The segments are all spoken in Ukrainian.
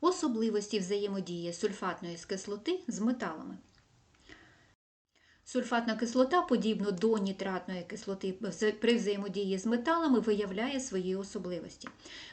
Особливості взаємодії сульфатної кислоти з металами. Сульфатна кислота, подібно до нітратної кислоти, при взаємодії з металами виявляє свої особливості.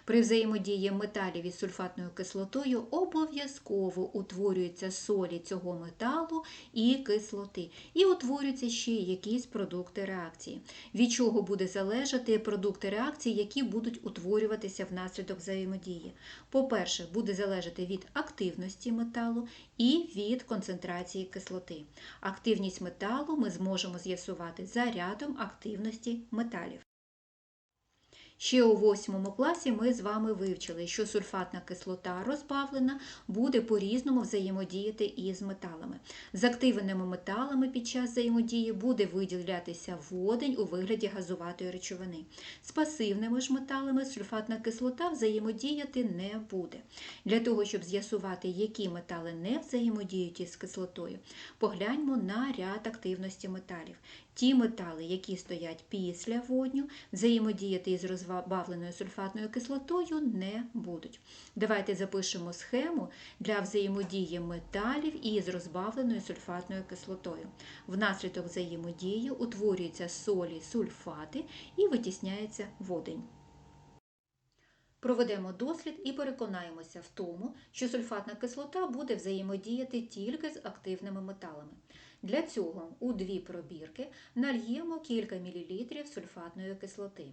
При взаємодії металів із сульфатною кислотою обов'язково утворюються солі цього металу і кислоти, і утворюються ще якісь продукти реакції. Від чого буде залежати продукти реакції, які будуть утворюватися внаслідок взаємодії. По-перше, буде залежати від активності металу і від концентрації кислоти. Активність металу ми зможемо з'ясувати за рядом активності металів. Ще у восьмому класі ми з вами вивчили, що сульфатна кислота розбавлена буде по-різному взаємодіяти із металами. З активними металами під час взаємодії буде виділятися водень у вигляді газуватої речовини. З пасивними ж металами сульфатна кислота взаємодіяти не буде. Для того, щоб з'ясувати, які метали не взаємодіють із кислотою, погляньмо на ряд активності металів. Ті метали, які стоять після водню, взаємодіяти із розбавленою сульфатною кислотою не будуть. Давайте запишемо схему для взаємодії металів із розбавленою сульфатною кислотою. Внаслідок взаємодії утворюються солі сульфати і витісняється водень. Проведемо дослід і переконаємося в тому, що сульфатна кислота буде взаємодіяти тільки з активними металами. Для цього у дві пробірки нальємо кілька мілілітрів сульфатної кислоти.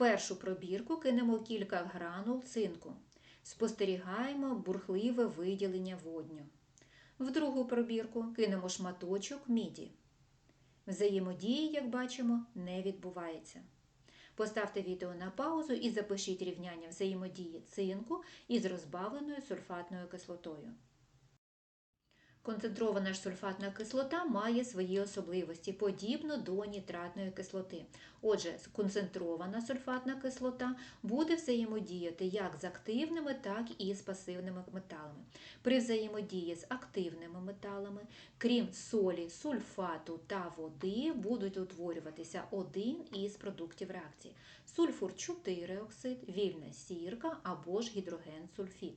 Першу пробірку кинемо кілька гранул цинку. Спостерігаємо бурхливе виділення водню. В другу пробірку кинемо шматочок міді. Взаємодії, як бачимо, не відбувається. Поставте відео на паузу і запишіть рівняння взаємодії цинку із розбавленою сульфатною кислотою. Концентрована ж сульфатна кислота має свої особливості, подібно до нітратної кислоти. Отже, концентрована сульфатна кислота буде взаємодіяти як з активними, так і з пасивними металами. При взаємодії з активними металами, крім солі, сульфату та води, будуть утворюватися один із продуктів реакції: сульфур 4 оксид, вільна сірка або ж гідроген-сульфід.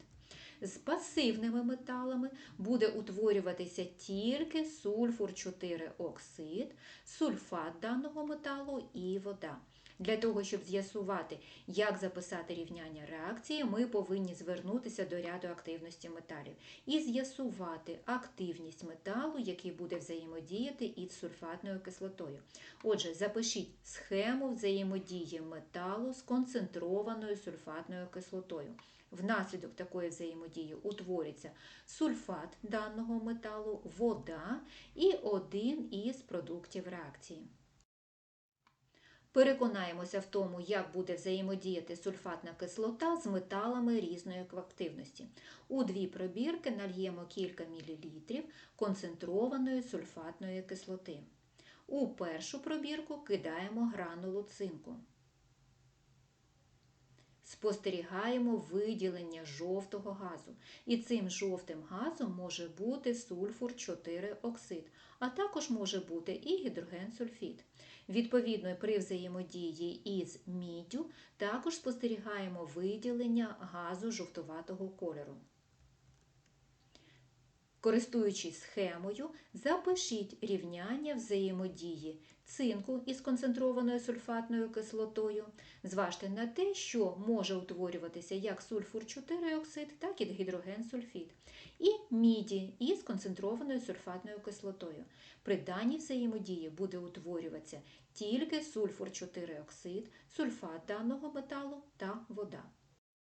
З пасивними металами буде утворюватися тільки сульфур 4 оксид, сульфат даного металу і вода. Для того, щоб з'ясувати, як записати рівняння реакції, ми повинні звернутися до ряду активності металів і з'ясувати активність металу, який буде взаємодіяти із сульфатною кислотою. Отже, запишіть схему взаємодії металу з концентрованою сульфатною кислотою. Внаслідок такої взаємодії утвориться сульфат даного металу, вода і один із продуктів реакції. Переконаємося в тому, як буде взаємодіяти сульфатна кислота з металами різної активності. У дві пробірки нальємо кілька мілілітрів концентрованої сульфатної кислоти. У першу пробірку кидаємо гранулу цинку. Спостерігаємо виділення жовтого газу. І цим жовтим газом може бути сульфур 4 оксид, а також може бути і гідроген-сульфід. Відповідно, при взаємодії із міддю також спостерігаємо виділення газу жовтуватого кольору. Користуючись схемою, запишіть рівняння взаємодії цинку із концентрованою сульфатною кислотою. Зважте на те, що може утворюватися як сульфур 4 оксид, так і гідроген-сульфід. І міді із концентрованою сульфатною кислотою. При даній взаємодії буде утворюватися тільки сульфур 4 оксид, сульфат даного металу та вода.